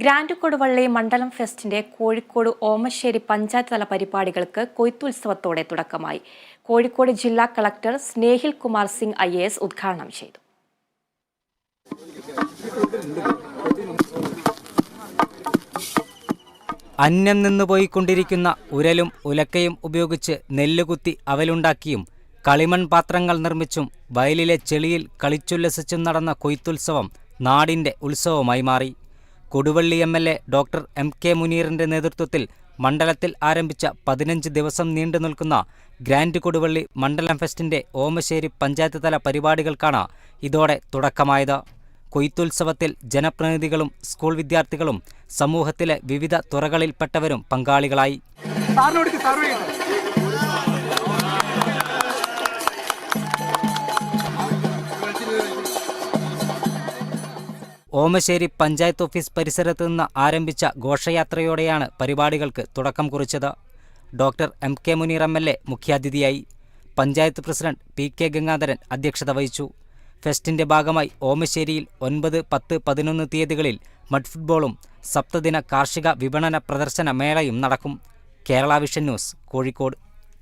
Grand Koduvally മണ്ഡലം ഫെസ്റ്റിന്റെ കോഴിക്കോട് ഓമശ്ശേരി പഞ്ചായത്ത് തല പരിപാടികൾക്ക് കൊയ്ത്തുത്സവത്തോടെ തുടക്കമായി. കോഴിക്കോട് ജില്ലാ കളക്ടർ സ്നേഹിൽ കുമാർ സിംഗ് ഐ ഉദ്ഘാടനം ചെയ്തു. അന്യം നിന്ന് പോയിക്കൊണ്ടിരിക്കുന്ന ഉരലും ഉലക്കയും ഉപയോഗിച്ച് നെല്ലുകുത്തി അവലുണ്ടാക്കിയും കളിമൺ പാത്രങ്ങൾ നിർമ്മിച്ചും വയലിലെ ചെളിയിൽ കളിച്ചുല്ലസിച്ചും നടന്ന കൊയ്ത്തുത്സവം നാടിന്റെ ഉത്സവമായി മാറി. Koduvally M L A doctor M K മുനീറിന്റെ നേതൃത്വത്തിൽ മണ്ഡലത്തിൽ ആരംഭിച്ച പതിനഞ്ച് ദിവസം നീണ്ടു നിൽക്കുന്ന ഗ്രാൻഡ് കൊടുവള്ളി മണ്ഡലം ഫെസ്റ്റിന്റെ ഓമശ്ശേരി പഞ്ചായത്ത് തല പരിപാടികൾക്കാണ് ഇതോടെ തുടക്കമായത്. കൊയ്ത്തുത്സവത്തിൽ ജനപ്രതിനിധികളും സ്കൂൾ വിദ്യാർത്ഥികളും സമൂഹത്തിലെ വിവിധ തുറകളിൽപ്പെട്ടവരും പങ്കാളികളായി. ഓമശ്ശേരി പഞ്ചായത്ത് ഓഫീസ് പരിസരത്ത് നിന്ന് ആരംഭിച്ച ഘോഷയാത്രയോടെയാണ് പരിപാടികൾക്ക് തുടക്കം കുറിച്ചത്. Doctor M K Muneer M L A മുഖ്യാതിഥിയായി. Panchayat president P K Gangadharan അധ്യക്ഷത വഹിച്ചു. ഫെസ്റ്റിന്റെ ഭാഗമായി ഓമശ്ശേരിയിൽ ഒൻപത് പത്ത് പതിനൊന്ന് തീയതികളിൽ മഡ് ഫുട്ബോളും സപ്തദിന കാർഷിക വിപണന പ്രദർശന മേളയും നടക്കും. Kerala vision news Kozhikode.